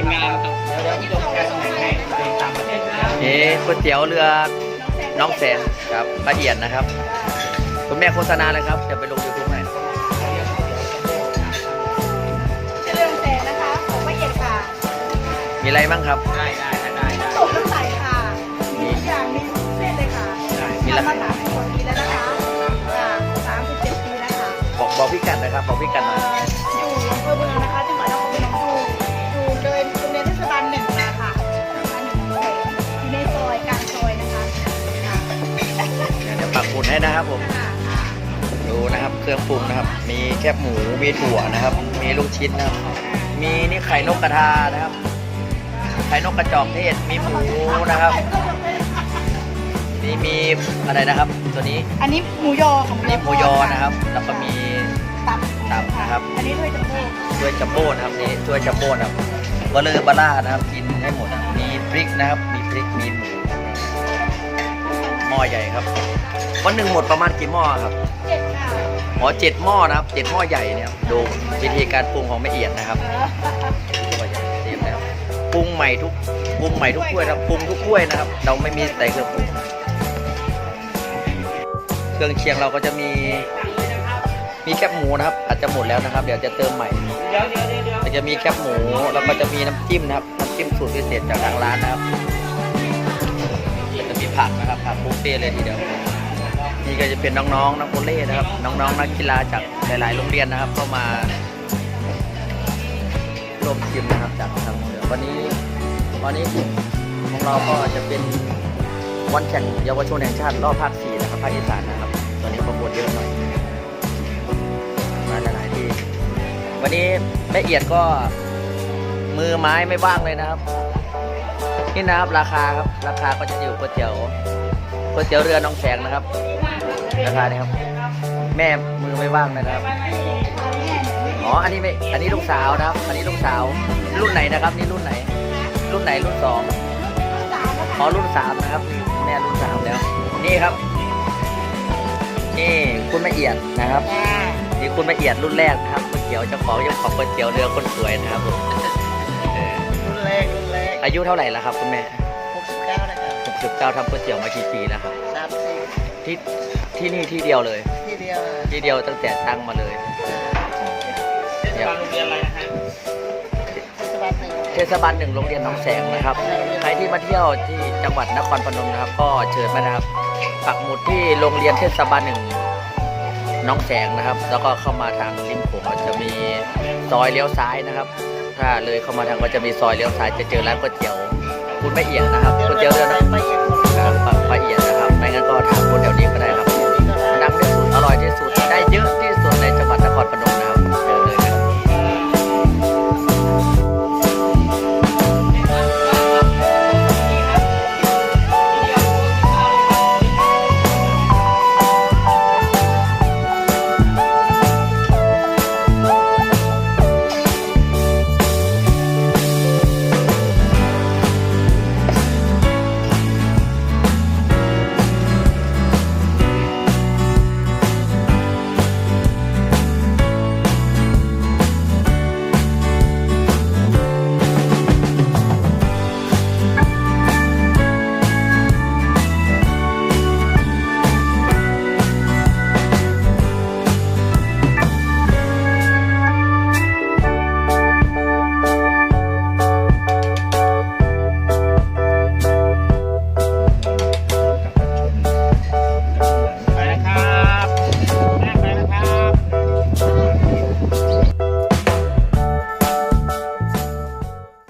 ยะครับเป็นงานครับเดี๋ยวเดี๋ยวพี่จะแชร์ตำแหน่งให้ในต่างประเทศนะครับนี่ก๋วยเตี๋ยวเรือน้องแสนครับละเอียดนะครับ คุณแม่โฆษณาเลยครับจะไปลงยูทูบให้ชื่อเรื่องแสนนะคะของพระเอกค่ะมีอะไรบ้างครับ ได้ได้ได้ได้ตกน้ำใสค่ะ มีทุกอย่างมีทุกเส้นเลยค่ะมีทำรามาคาสามสิบกว่าปีแล้วนะคะค่ะสามสิบเจ็ดปีแล้วค่ะบอกบอกพี่กัดนะครับบอกพี่กัดหน่ เดี๋ยวปักหมุดให้นะครับผมค่ะค่ะดูนะครับเครื่องปรุงนะครับ มีแคบหมูมีถั่วนะครับ มีลูกชิ้นนะครับ มีนี่ไข่นกกระทานะครับ ไข่นกกระจอกเทศมีหมูนะครับนี่มีอะไรนะครับ ตัวนี้อันนี้หมูยอของมีหมูยอนะครับ แล้วก็มีตับตับนะครับ อันนี้ด้วยจัมโบ้ถ้วยจัมโบ้นะครับนี่ถ้วยจัมโบ้นะครับเบลเลอร์บาร่านะครับ กินให้หมดนะมีพริกนะครับ มีพริกมีหมูหม้อใหญ่ครับ วันหนึ่งหมดประมาณกี่หม้อครับเจ็ดค่ะหมอเจ็ดหม้อนะครับเจ็ดหม้อใหญ่เนี่ยครับดูวิธีการปรุงของแม่เอียดนะครับหม้อใหญ่เตรียมแล้วปรุงใหม่ทุกปรุงใหม่ทุกถ้วยนะครับปรุงทุกถ้วยนะครับ เราไม่มีใส่เครื่องปรุงเครื่องเคียงเราก็จะมีมีแคบหมูนะครับ อาจจะหมดแล้วนะครับ เดี๋ยวจะเติมใหม่เดี๋ยวเดี๋ยวเดี๋ยวเดี๋ยวมันจะมีแคบหมูแล้วก็จะมีน้ำจิ้มนะครับน้ำจิ้มสูตรพิเศษจากทางร้านนะครับจะมีผักนะครับผักบุฟเฟ่ต์เลยทีเดียว นี่ก็จะเป็นน้องๆนักวอลเลย์นะครับ น้องๆนักกีฬาจากหลาย ๆ โรงเรียนนะครับ เข้ามาร่วมทีมนะครับจากทางโรงเรียนวันนี้วันนี้ของเราก็จะเป็นวันแข่งเยาวชนแห่งชาติรอบภาคสี่นะครับภาคอีสานนะครับตอนนี้ประมวลเยอะหน่อยมาหลายๆที่วันนี้แม่เอียดก็มือไม้ไม่ว่างเลยนะครับ นี่นะครับราคาครับราคาก็จะอยู่ก๋วยเตี๋ยว ก๋วยเตี๋ยวเรือน้องแสงนะครับราคานี้ครับ แม่มือไม่ว่างเลยนะครับอ๋ออันนี้ไม่อันนี้ลูกสาวนะครับ อันนี้ลูกสาวรุ่นไหนนะครับ นี่รุ่นไหน รุ่นไหนรุ่นสองอ๋อรุ่นสามนะครับ แม่รุ่นสามแล้ว นี่ครับ นี่คุณแม่เอียดนะครับนี่คุณละเอียดรุ่นแรกนะครับก๋วยเตี๋ยวเจ้าของเจ้าของก๋วยเตี๋ยวเรือคนสวยนะครับผมเออรุ่นแรกรุ่นแรกอายุเท่าไหร่แล้วครับคุณแม่หกสิบเก้า นะครับ69ทำก๋วยเตี๋ยวมากี่ปีแล้วครับสามสี่ที่ที่นี่ที่เดียวเลย ที่เดียวที่เดียวตั้งแต่ตั้งมาเลยเทศบาลโรงเรียนอะไรนะฮะเทศบาลหนึ่งเทศบาลหนึ่งโรงเรียนหนองแสงนะครับ ใครที่มาเที่ยวที่จังหวัดนครพนมนะครับ ก็เชิญมานะครับ ปักหมุดที่โรงเรียนเทศบาลหนึ่งหน้องแสงนะครับ แล้วก็เข้ามาทางริมโขงจะมีซอยเลี้ยวซ้ายนะครับ ถ้าเลยเข้ามาทางก็จะมีซอยเลี้ยวซ้ายจะเจอร้านก๋วยเตี๋ยว คุณไม่เอียดนะครับก๋วยเตี๋ยวเรือน้องไปอีกครับละเอียดนะครับไม่งั้นก็ถามคนแถวนี้ก็ได้ครับดังที่สุดอร่อยที่สุดได้เยอะที่สุดในจังหวัดนครพนมนะครับ